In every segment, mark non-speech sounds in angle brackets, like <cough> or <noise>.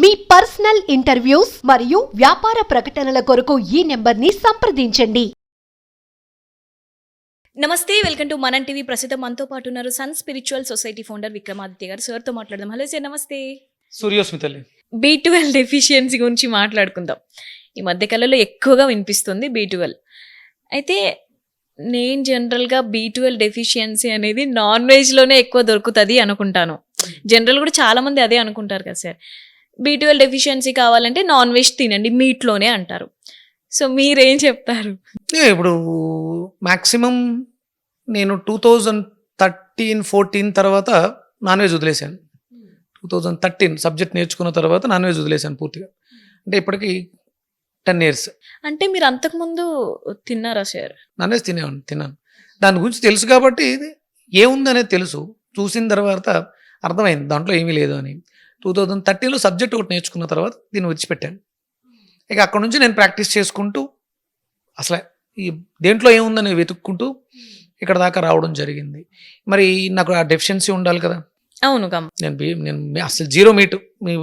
మీ personal interviews మరియు వ్యాపార ప్రకటనల కొరకు ఈ నెంబర్ని సంప్రదించండి. నమస్తే వెల్కమ్ టు మనం టీవీ. ప్రస్తుతం మనతో పాటు ఉన్నారు sun spiritual society founder Vikramaditya గారు. సార్తో మాట్లాడదాం. హలో సార్ నమస్తే. సూర్యోస్మితల్లి బీ ట్వెల్వ్ డెఫిషియన్సీ గురించి మాట్లాడుకుందాం. ఈ మధ్యకాలంలో ఎక్కువగా వినిపిస్తుంది బీ ట్వెల్వ్. అయితే నేను జనరల్గా బీ ట్వెల్వ్ డెఫిషియన్సీ అనేది నాన్ వెజ్లోనే ఎక్కువ దొరుకుతుంది అనుకుంటాను. జనరల్ కూడా చాలా మంది అదే అనుకుంటారు కదా సార్. బీ ట్వెల్వ్ డెఫిషియన్సీ కావాలంటే నాన్ వెజ్ తినండి మీట్లోనే అంటారు. సో మీరేం చెప్తారు? ఇప్పుడు మ్యాక్సిమం నేను టూ థౌజండ్ థర్టీన్ ఫోర్టీన్ తర్వాత నాన్ వెజ్ వదిలేశాను. టూ థౌజండ్ థర్టీన్ సబ్జెక్ట్ నేర్చుకున్న తర్వాత నాన్ వెజ్ వదిలేశాను పూర్తిగా. అంటే ఇప్పటికి టెన్ ఇయర్స్ అంటే మీరు అంతకుముందు తిన్నారా సార్ నాన్ వెజ్ తినేవాడిని తిన్నాను. దాని గురించి తెలుసు కాబట్టి ఏముందనేది తెలుసు. చూసిన తర్వాత అర్థమైంది దాంట్లో ఏమీ లేదు అని. టూ థౌజండ్ థర్టీన్లో సబ్జెక్ట్ ఒకటి నేర్చుకున్న తర్వాత దీన్ని విడిచిపెట్టాను. ఇక అక్కడ నుంచి నేను ప్రాక్టీస్ చేసుకుంటూ అసలు ఈ దేంట్లో ఏముందని వెతుక్కుంటూ ఇక్కడ దాకా రావడం జరిగింది. మరి నాకు ఆ డెఫిషియన్సీ ఉండాలి కదా. అవును నేను నేను అసలు జీరో మీట్.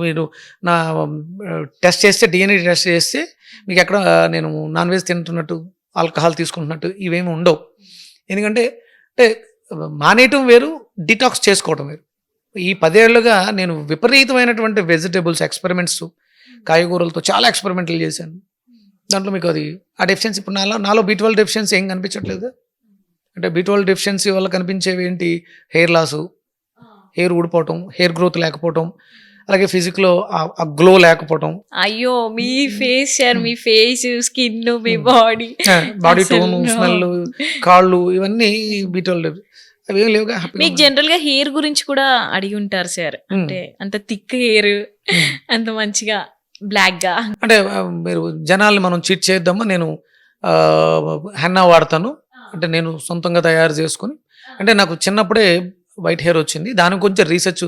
మీరు నా టెస్ట్ చేస్తే డిఎన్ఏ టెస్ట్ చేస్తే మీకు ఎక్కడ నేను నాన్ వెజ్ తింటున్నట్టు ఆల్కహాల్ తీసుకుంటున్నట్టు ఇవేమి ఉండవు. ఎందుకంటే అంటే మానేయటం వేరు డిటాక్స్ చేసుకోవటం వేరు. ఈ పదేళ్ళుగా నేను విపరీతమైనటువంటి వెజిటేబుల్స్ ఎక్స్పెరిమెంట్స్ కాయగూరలతో చాలా ఎక్స్పెరిమెంట్లు చేశాను. దాంట్లో మీకు అది ఆ డెఫిషియన్సీ ఇప్పుడు నాలో నాలో బీ ట్వెల్వ్ డెఫిషియన్సీ ఏం కనిపించట్లేదు. అంటే బీ ట్వెల్వ్ డెఫిషియన్సీ వల్ల కనిపించేవి ఏంటి? హెయిర్ లాసు హెయిర్ ఊడిపోవటం హెయిర్ గ్రోత్ లేకపోవటం అలాగే ఫిజిక్లో ఆ గ్లో లేకపోవటం. అయ్యో మీ ఫేస్ సార్ మీ ఫేస్ స్కిన్ మీ. బాడీ. Body tone. స్మెల్ కాళ్ళు ఇవన్నీ బీటోల్ అవి లేవుగా మీకు జనరల్గా హెయిర్ గురించి కూడా అడిగి ఉంటారు సార్ Hmm. అంటే అంత థిక్ హెయిర్ Hmm. అంత మంచిగా బ్లాక్గా. అంటే మీరు జనాల్ని మనం చీట్ చేద్దామా? నేను హెన్నా వాడతాను. అంటే నేను సొంతంగా తయారు చేసుకుని అంటే నాకు చిన్నప్పుడే వైట్ హెయిర్ వచ్చింది. దాని కొంచెం రీసెర్చ్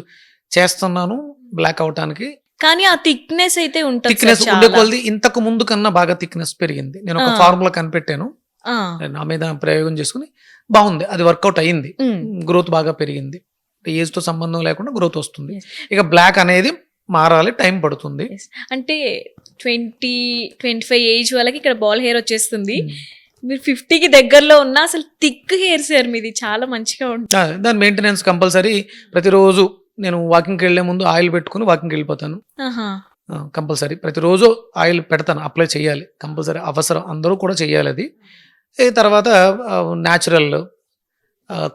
చేస్తున్నాను బ్లాక్ అవటానికి. కానీ ఆ థిక్నెస్ అయితే ఉంటుంది థిక్నెస్ ఉండే. కొలది ఇంతకు ముందు కన్నా బాగా థిక్నెస్ పెరిగింది. నేను ఒక. ఫార్ములా కనిపెట్టాను. నా మీద ప్రయోగం చేసుకుని బాగుంది. అది వర్కౌట్ అయ్యింది. గ్రోత్ బాగా పెరిగింది. ఏజ్తో సంబంధం లేకుండా గ్రోత్ వస్తుంది. ఇక బ్లాక్ అనేది మారాలి టైం పడుతుంది. అంటే ట్వంటీ ట్వంటీ ఫైవ్ ఏజ్ వాళ్ళకి ఇక్కడ బాల్ హెయిర్ వచ్చేస్తుంది. మీరు ఫిఫ్టీకి దగ్గరలో ఉన్నా అసలు థిక్ హెయిర్ సార్ మీది. చాలా మంచిగా ఉంటుంది దాని మెయింటెనెన్స్ కంపల్సరీ ప్రతిరోజు నేను వాకింగ్కి వెళ్ళే ముందు ఆయిల్ పెట్టుకుని వాకింగ్కి వెళ్ళిపోతాను. కంపల్సరీ ప్రతిరోజు ఆయిల్ పెడతాను అప్లై చేయాలి. కంపల్సరీ అవసరం అందరూ కూడా చేయాలి అది. ఈ తర్వాత న్యాచురల్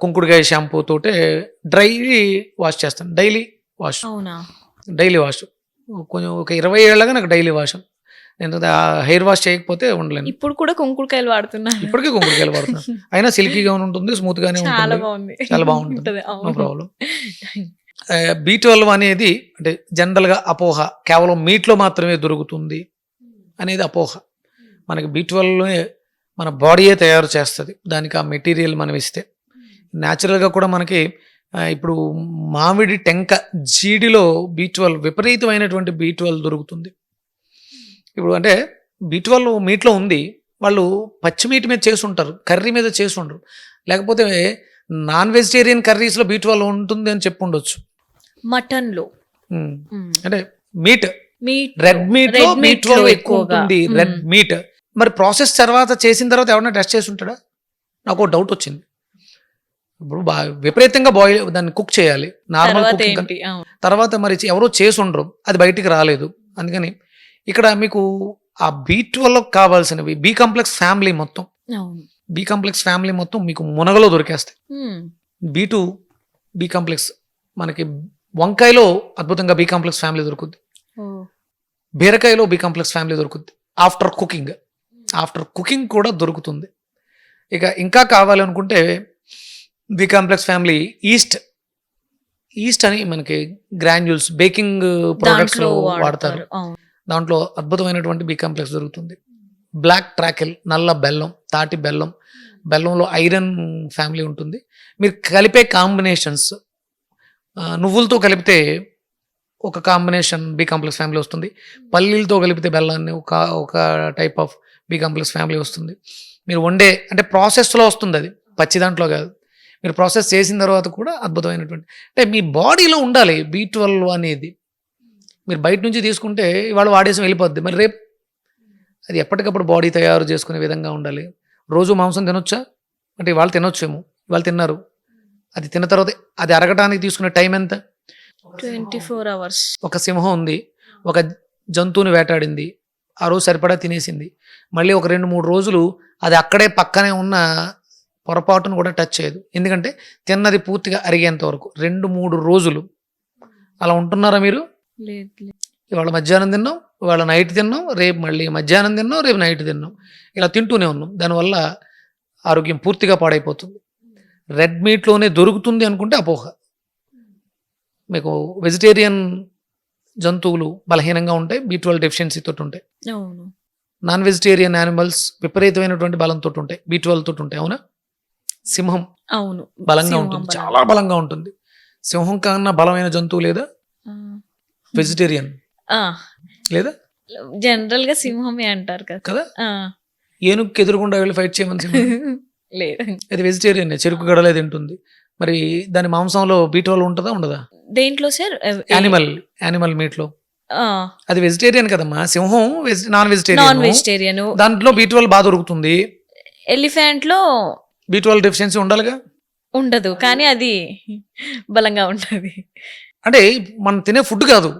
కుంకుడుకాయ షాంపూ తోటే డ్రై వాష్ చేస్తాను. డైలీ వాష్ డైలీ వాష్ కొంచెం ఒక ఇరవై ఏళ్ళగా నాకు డైలీ వాష్ నేను హెయిర్ వాష్ చేయకపోతే ఉండలేను. ఇప్పుడు కూడా కుంకుడుకాయలు వాడుతున్నారు ఇప్పటికీ కుంకుడుకాయలు వాడుతున్నాను <laughs> అయినా సిల్కీగా ఉంటుంది స్మూత్ గానే చాలా ఉంటుంది చాలా బాగుంటుంది. నో. ప్రాబ్లం బీ ట్వెల్వ్ అనేది అంటే జనరల్గా అపోహ కేవలం మీట్లో మాత్రమే దొరుకుతుంది అనేది అపోహ. మనకి బీ ట్వెల్వ్లోనే మన బాడీయే తయారు చేస్తుంది. దానికి ఆ మెటీరియల్ మనం ఇస్తే. న్యాచురల్గా కూడా మనకి ఇప్పుడు మామిడి టెంక జీడిలో బీ ట్వెల్వ్ విపరీతమైనటువంటి బీ ట్వెల్వ్ దొరుకుతుంది. ఇప్పుడు అంటే బీ ట్వెల్వ్ మీట్లో ఉంది. వాళ్ళు పచ్చి మీట్ మీద చేసి ఉంటారు. కర్రీ మీద చేసి ఉండరు. లేకపోతే నాన్ వెజిటేరియన్ కర్రీస్లో బీ ట్వెల్వ్ ఉంటుంది అని చెప్పి ఉండొచ్చు. మటన్లో ఉమ్. అంటే meat meat red meat twelve ఎక్కువ. ఉంటుంది. రెడ్. మీట్ మరి ప్రాసెస్ తర్వాత చేసిన తర్వాత ఎవరైనా టెస్ట్ చేసి ఉంటాడా? నాకు ఒక డౌట్ వచ్చింది. ఇప్పుడు బాగా విపరీతంగా బాయిల్ దాన్ని కుక్ చేయాలి. నార్మల్ తర్వాత కుకింగ్ మరి ఎవరో చేసి ఉండరు. అది బయటికి రాలేదు. అందుకని ఇక్కడ మీకు ఆ బీ ట్వెల్వ్ కావాల్సినవి బీ కాంప్లెక్స్ ఫ్యామిలీ మొత్తం. బీ కాంప్లెక్స్ ఫ్యామిలీ మొత్తం మీకు మునగలో దొరికేస్తాయి. బీ టూ బీ కాంప్లెక్స్ మనకి వంకాయలో అద్భుతంగా బీ కాంప్లెక్స్ ఫ్యామిలీ దొరుకుద్ది. బీరకాయలో బీ కాంప్లెక్స్ ఫ్యామిలీ దొరుకుద్ది. ఆఫ్టర్ కుకింగ్ ఆఫ్టర్ కుకింగ్ కూడా దొరుకుతుంది. ఇక ఇంకా కావాలనుకుంటే B complex family yeast yeast అని మనకి గ్రాన్యూల్స్ బేకింగ్ ప్రొడక్ట్స్ దాంట్లో లో వాడతారు. దాంట్లో అద్భుతమైనటువంటి బీ కాంప్లెక్స్ దొరుకుతుంది. బ్లాక్ ట్రాకెల్ నల్ల బెల్లం తాటి బెల్లం బెల్లంలో ఐరన్ ఫ్యామిలీ ఉంటుంది. మీరు కలిపే కాంబినేషన్స్ నువ్వులతో కలిపితే ఒక కాంబినేషన్ బి కాంప్లెక్స్ ఫ్యామిలీ వస్తుంది. పల్లీలతో కలిపితే బెల్లాన్ని ఒక ఒక type of B complex family వస్తుంది. మీరు వండే అంటే ప్రాసెస్లో వస్తుంది అది. పచ్చి దాంట్లో కాదు. మీరు ప్రాసెస్ చేసిన తర్వాత కూడా అద్భుతమైనటువంటి అంటే మీ బాడీలో ఉండాలి బీ ట్వెల్వ్ అనేది. మీరు బయట నుంచి తీసుకుంటే ఇవాళ వాడేసం వెళ్ళిపోద్ది. మరి రేపు అది ఎప్పటికప్పుడు బాడీ తయారు చేసుకునే విధంగా ఉండాలి. రోజు మాంసం తినొచ్చా? అంటే ఇవాళ తినొచ్చేమో. ఇవాళ తిన్నారు. అది తిన్న తర్వాత అది అరగటానికి తీసుకునే టైం ఎంత? Twenty four hours. ఒక సింహం ఉంది. ఒక జంతువుని వేటాడింది. ఆ రోజు సరిపడా తినేసింది. మళ్ళీ ఒక రెండు మూడు రోజులు అది అక్కడే పక్కనే ఉన్న పొరపాటును కూడా టచ్ చేయదు. ఎందుకంటే తిన్నది పూర్తిగా అరిగేంత వరకు. రెండు మూడు రోజులు. అలా ఉంటున్నారా మీరు. ఇవాళ మధ్యాహ్నం తిన్నాం ఇవాళ నైట్ తిన్నాం రేపు మళ్ళీ మధ్యాహ్నం తిన్నాం రేపు నైట్ తిన్నాం. ఇలా తింటూనే ఉన్నాం. దానివల్ల ఆరోగ్యం పూర్తిగా పాడైపోతుంది. రెడ్ మీట్లోనే దొరుకుతుంది అనుకుంటే అపోహ. మీకు వెజిటేరియన్ జంతువులు బలహీనంగా ఉంటాయి బీ ట్వెల్వ్ డెఫిషియన్సీ తోటి ఉంటాయి. నాన్ వెజిటేరియన్ యానిమల్స్ విపరీతమైనటువంటి బలంతో ఉంటాయి బీ ట్వెల్వ్ తోటి ఉంటాయి అవునా? సింహం అవును. బలంగా ఉంటుంది. చాలా బలంగా ఉంటుంది. సింహం కన్నా బలమైన జంతువు లేదా. వెజిటేరియన్ లేదా? జనరల్గా సింహమే అంటారు కదా. ఏనుగుకి ఎదురుకుండా వెళ్ళి ఫైట్ చేయమని సింహం? <laughs> లేదు. అది వెజిటేరియన్ చెరుకు గడలే తింటుంది. మరి దాని మాంసంలో బీటోల్ ఉంటుందా ఉండదా? దేంట్లో సార్? యానిమల్ యానిమల్ మీట్లో నాన్ అది వెజిటేరియన్ కదమ్మా. సింహం నాన్ వెజిటేరియన్ వెజిటేరియన్ దాంట్లో బీట్వెల్ బాగా దొరుకుతుంది. ఎలిఫెంట్లో బీట్వెల్ డెఫిషియన్సీ ఉండాలిగా? ఉండదు కానీ అది బలంగా ఉంటది. అంటే మనం తినే ఫుడ్ కాదు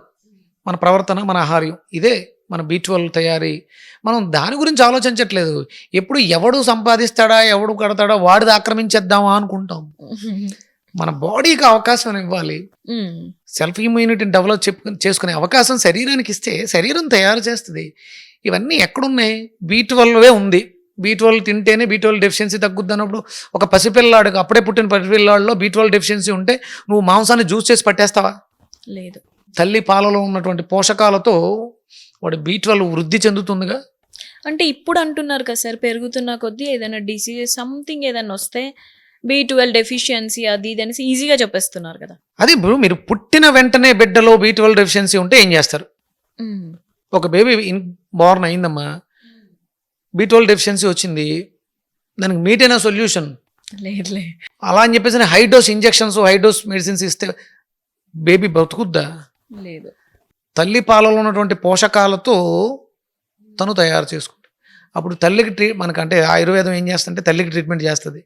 మన ప్రవర్తన మన ఆహార్యం ఇదే. మన బీట్వెల్ తయారీ. మనం దాని గురించి ఆలోచించట్లేదు. ఎప్పుడు ఎవడు సంపాదిస్తాడా ఎవడు కడతాడా వాడిది ఆక్రమించేద్దామా అనుకుంటాం. మన బాడీకి అవకాశం ఇవ్వాలి. సెల్ఫ్ ఇమ్యూనిటీని డెవలప్ చెప్పు చేసుకునే అవకాశం శరీరానికి ఇస్తే శరీరం తయారు చేస్తుంది. ఇవన్నీ ఎక్కడున్నాయి? బీ ట్వెల్వే ఉంది. బీ ట్వెల్వ్ తింటేనే బీ ట్వెల్వ్ డెఫిషియన్సీ తగ్గుద్ది అన్నప్పుడు ఒక పసిపిల్లాడు అప్పుడే పుట్టిన పసిపిల్లాడిలో బీ ట్వెల్వ్ డెఫిషియన్సీ ఉంటే నువ్వు మాంసాన్ని జ్యూస్ చేసి పట్టేస్తావా? లేదు. తల్లి పాలలో ఉన్నటువంటి పోషకాలతో వాడి బీ ట్వెల్వ్ వృద్ధి చెందుతుందిగా? అంటే ఇప్పుడు అంటున్నారు కదా సార్ పెరుగుతున్న కొద్దీ ఏదైనా డిసీజ్ సంథింగ్ ఏదైనా వస్తే బి ట్వెల్వ్ డెఫిషియన్సీ అది ఇది అనేసి ఈజీగా చెప్పేస్తున్నారు కదా. అది ఇప్పుడు మీరు పుట్టిన వెంటనే బిడ్డలో బీ ట్వెల్వ్ డెఫిషియన్సీ ఉంటే ఏం చేస్తారు. ఒక బేబీ బోర్న్ అయిందమ్మా. బీ ట్వెల్వ్ డెఫిషియన్సీ వచ్చింది. దానికి మీటైన సొల్యూషన్ లేదు లేదు. అలా అని చెప్పేసి high dose injections high dose medicines ఇస్తే బేబీ బతుకుద్దా? లేదు. తల్లి పాలలో ఉన్నటువంటి పోషకాలతో తను తయారు చేసుకుంటుంది. అప్పుడు తల్లికి ట్రీ మనకంటే ఆయుర్వేదం ఏం చేస్తుంటే తల్లికి ట్రీట్మెంట్ చేస్తుంది.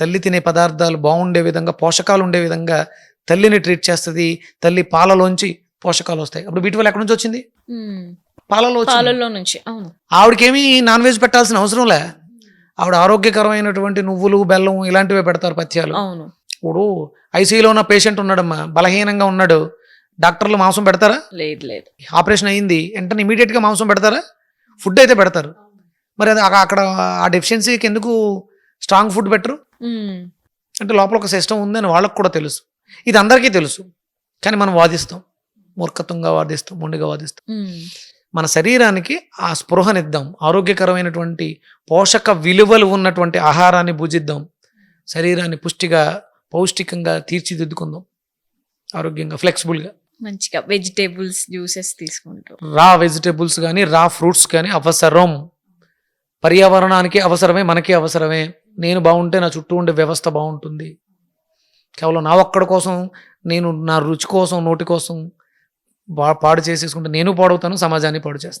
తల్లి తినే పదార్థాలు బాగుండే విధంగా పోషకాలు ఉండే విధంగా తల్లిని ట్రీట్ చేస్తుంది. తల్లి పాలలోంచి పోషకాలు వస్తాయి. అప్పుడు వీటి వల్ల ఎక్కడి నుంచి వచ్చింది. పాలలో. పాలల్లో నుంచి అవును. ఆవిడకేమీ నాన్ వెజ్ పెట్టాల్సిన అవసరం లే. ఆవిడ ఆరోగ్యకరమైనటువంటి నువ్వులు బెల్లం ఇలాంటివే పెడతారు పథ్యాలు. అవును. ఇప్పుడు ఐసీయూలో ఉన్న పేషెంట్ ఉన్నాడమ్మా బలహీనంగా ఉన్నాడు. డాక్టర్లు మాంసం పెడతారా? లేదు లేదు. ఆపరేషన్ అయ్యింది. వెంటనే ఇమీడియట్గా మాంసం పెడతారా? ఫుడ్ అయితే పెడతారు. మరి అది అక్క- అక్కడ ఆ డెఫిషియన్సీకి ఎందుకు స్ట్రాంగ్ ఫుడ్ పెట్టరు. అంటే లోపల ఒక సిస్టమ్ ఉందని వాళ్ళకు కూడా తెలుసు. ఇది అందరికీ తెలుసు. కానీ మనం వాదిస్తాం. మూర్ఖత్వంగా వాదిస్తాం మొండిగా వాదిస్తాం. మన శరీరానికి ఆ స్పృహనిద్దాం. ఆరోగ్యకరమైనటువంటి పోషక విలువలు ఉన్నటువంటి ఆహారాన్ని భుజిద్దాం. శరీరాన్ని పుష్టిగా పౌష్టికంగా తీర్చిదిద్దుకుందాం. ఆరోగ్యంగా ఫ్లెక్సిబుల్గా మంచిగా వెజిటేబుల్స్ జ్యూసెస్ తీసుకుంటాం. రా వెజిటేబుల్స్ కానీ రా ఫ్రూట్స్ కానీ అవసరం. పర్యావరణానికి అవసరమే మనకి అవసరమే. నేను బాగుంటే నా చుట్టూ ఉండే వ్యవస్థ బాగుంటుంది. కేవలం నా ఒక్కడి కోసం నేను నా రుచి కోసం నోటి కోసం బా పాడు చేసేసుకుంటే నేను పాడవుతాను సమాజాన్ని పాడు చేస్తాను.